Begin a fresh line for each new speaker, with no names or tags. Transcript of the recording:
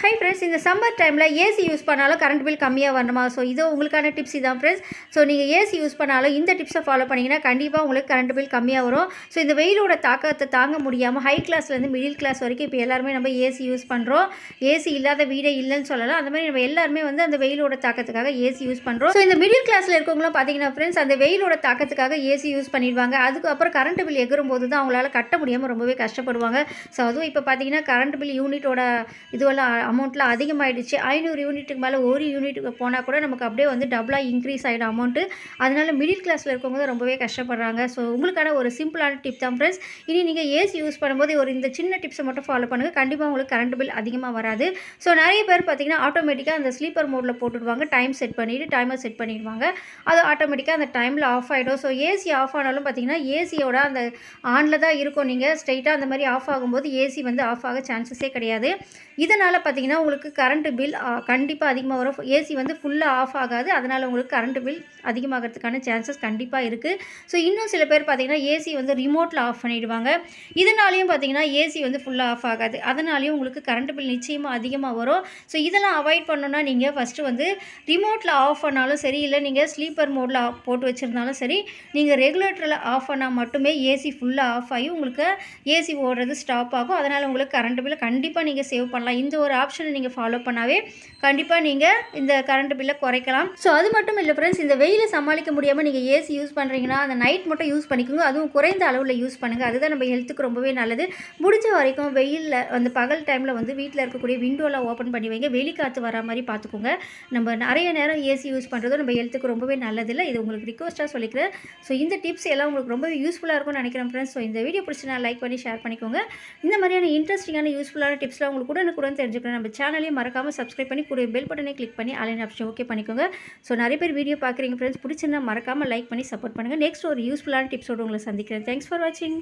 High friends இந்த summer டைமில் AC use பண்ணாலும் கரண்ட் பில் கம்மியாக வரணுமா? ஸோ இது உங்களுக்கான டிப்ஸ் இதான் ஃப்ரெண்ட்ஸ் ஸோ நீங்கள் ஏசி யூஸ் பண்ணாலும் இந்த டிப்ஸை ஃபாலோ பண்ணிங்கன்னா கண்டிப்பாக உங்களுக்கு கரண்ட் பில் கம்மியாக வரும். ஸோ இந்த வெயிலோட தாக்கத்தை தாங்க முடியாமல் ஹை கிளாஸ்லேருந்து மிடில் கிளாஸ் வரைக்கும் இப்போ எல்லாருமே நம்ம ஏசி யூஸ் பண்ணுறோம் ஏசி இல்லாத வீடே இல்லைன்னு சொல்லலாம். அந்த மாதிரி நம்ம எல்லாருமே வந்து அந்த வெயிலோட தாக்கத்துக்காக ஏசி யூஸ் பண்ணுறோம் ஸோ இந்த மிடில் கிளாஸில் இருக்கவங்களும் பார்த்தீங்கன்னா ஃப்ரெண்ட்ஸ் அந்த வெயிலோட தாக்கத்துக்காக ஏசி யூஸ் பண்ணிடுவாங்க. அதுக்கப்புறம் கரண்ட் பில் எகிரும் போது தான் அவங்களால கட்ட முடியாமல் ரொம்பவே கஷ்டப்படுவாங்க. ஸோ அதுவும் இப்போ பார்த்தீங்கன்னா கரண்ட் பில் யூனிட்டோட இதுவெல்லாம் அமௌண்ட்லாம் அதிகமாகிடுச்சு ஐநூறு யூனிட்டுக்கு மேலே ஒரு யூனிட்டுக்கு போனால் கூட நமக்கு அப்படியே வந்து டபுளாக இன்க்ரீஸ் ஆகிடும் அமௌண்ட்டு அதனால் மிடில் கிளாஸில் இருக்கவங்க தான் ரொம்பவே கஷ்டப்படுறாங்க. ஸோ உங்களுக்கான ஒரு சிம்பிளான டிப் தான் ஃப்ரெண்ட்ஸ் இனி நீங்கள் ஏசி யூஸ் பண்ணும்போது ஒரு இந்த சின்ன டிப்ஸை மட்டும் ஃபாலோ பண்ணுங்கள் கண்டிப்பாக உங்களுக்கு கரண்ட் பில் அதிகமாக வராது. ஸோ நிறைய பேர் பார்த்தீங்கன்னா ஆட்டோமேட்டிக்காக அந்த ஸ்லீப்பர் மோடில் போட்டுடுவாங்க. டைம் செட் பண்ணிவிட்டு டைமர் செட் பண்ணிடுவாங்க. அது ஆட்டோமேட்டிக்காக அந்த டைமில் ஆஃப் ஆகிடும் ஸோ ஏசி ஆஃப் ஆனாலும் பார்த்தீங்கன்னா ஏசியோட அந்த ஆனில் தான் இருக்கும். நீங்கள் ஸ்ட்ரைட்டாக அந்த மாதிரி ஆஃப் ஆகும்போது ஏசி வந்து ஆஃப் ஆக சான்சஸே கிடையாது. இதனால் பார்த்தீங்கன்னா பார்த்தீங்கன்னா உங்களுக்கு கரண்ட்டு பில் கண்டிப்பாக அதிகமாக வரும். ஏசி வந்து ஃபுல்லாக ஆஃப் ஆகாது. அதனால் உங்களுக்கு கரண்ட்டு பில் அதிகமாகிறதுக்கான சான்சஸ் கண்டிப்பாக இருக்குது ஸோ இன்னும் சில பேர் பார்த்தீங்கன்னா ஏசி வந்து ரிமோட்டில் ஆஃப் பண்ணிவிடுவாங்க இதனாலையும் பார்த்தீங்கன்னா ஏசி வந்து ஃபுல்லாக ஆஃப் ஆகாது. அதனாலையும் உங்களுக்கு கரண்ட் பில் நிச்சயமாக அதிகமாக வரும். ஸோ இதெல்லாம் அவாய்ட் பண்ணணுன்னா நீங்கள் ஃபஸ்ட்டு வந்து ரிமோட்டில் ஆஃப் பண்ணாலும் சரி இல்லை நீங்கள் ஸ்லீப்பர் மோடில் போட்டு வச்சுருந்தாலும் சரி நீங்கள் ரெகுலேட்டரில் ஆஃப் பண்ணால் மட்டுமே ஏசி ஃபுல்லாக ஆஃப் ஆகி உங்களுக்கு ஏசி ஓடுறது ஸ்டாப் ஆகும். அதனால் உங்களுக்கு கரண்ட் பில் கண்டிப்பாக நீங்கள் சேவ் பண்ணலாம். இந்த ஒரு ஆப்ஷனை நீங்கள் ஃபாலோ பண்ணாவே கண்டிப்பாக நீங்கள் இந்த கரண்ட் பில்லை குறைக்கலாம். ஸோ அது மட்டும் இல்லை ஃப்ரெண்ட்ஸ் இந்த வெயிலை சமாளிக்க முடியாமல் நீங்கள் ஏசி யூஸ் பண்ணுறீங்கன்னா அந்த நைட் மட்டும் யூஸ் பண்ணிக்கோங்க. அதுவும் குறைந்த அளவில் யூஸ் பண்ணுங்கள் அதுதான் நம்ம ஹெல்த்துக்கு ரொம்பவே நல்லது. முடிஞ்ச வரைக்கும் வெயிலில் அந்த பகல் டைமில் வந்து வீட்டில் இருக்கக்கூடிய விண்டோலாம் ஓப்பன் பண்ணி வைங்க. வெளிக்காற்று வர மாதிரி பார்த்துக்கோங்க நம்ம நிறைய நேரம் ஏசி யூஸ் பண்ணுறதும் நம்ம ஹெல்த்துக்கு ரொம்பவே நல்லதில்லை. இது உங்களுக்கு ரிக்வஸ்ட்டாக சொல்லிக்கிறேன். ஸோ இந்த டிப்ஸ் எல்லாம் உங்களுக்கு ரொம்பவே யூஸ்ஃபுல்லாக இருக்கும்னு நினைக்கிறேன் ஃப்ரெண்ட்ஸ் ஸோ இந்த வீடியோ பிடிச்சினா லைக் பண்ணி ஷேர் பண்ணிக்கோங்க. இந்த மாதிரியான இன்ட்ரெஸ்டிங்கான யூஸ்ஃபுல்லான டிப்ஸ்லாம் உங்களுக்கு உடனுக்குடன் தெரிஞ்சுக்கணும் நம்ம சேனலையும் மறக்காமல் சப்ஸ்கிரைப் பண்ணி கூட பெல் பட்டனை கிளிக் பண்ணி அலைன் ஆப்ஷன் ஓகே பண்ணிக்கோங்க. ஸோ நிறைய பேர் வீடியோ பார்க்குறீங்க ஃப்ரெண்ட்ஸ் பிடிச்சிருந்தா மறக்காமல் லைக் பண்ணி சப்போர்ட் பண்ணுங்கள் நெக்ஸ்ட் ஒரு யூஸ்ஃபுல்லான டிப்ஸோடு உங்களை சந்திக்கிறேன். தேங்க்ஸ் ஃபார் வாட்சிங்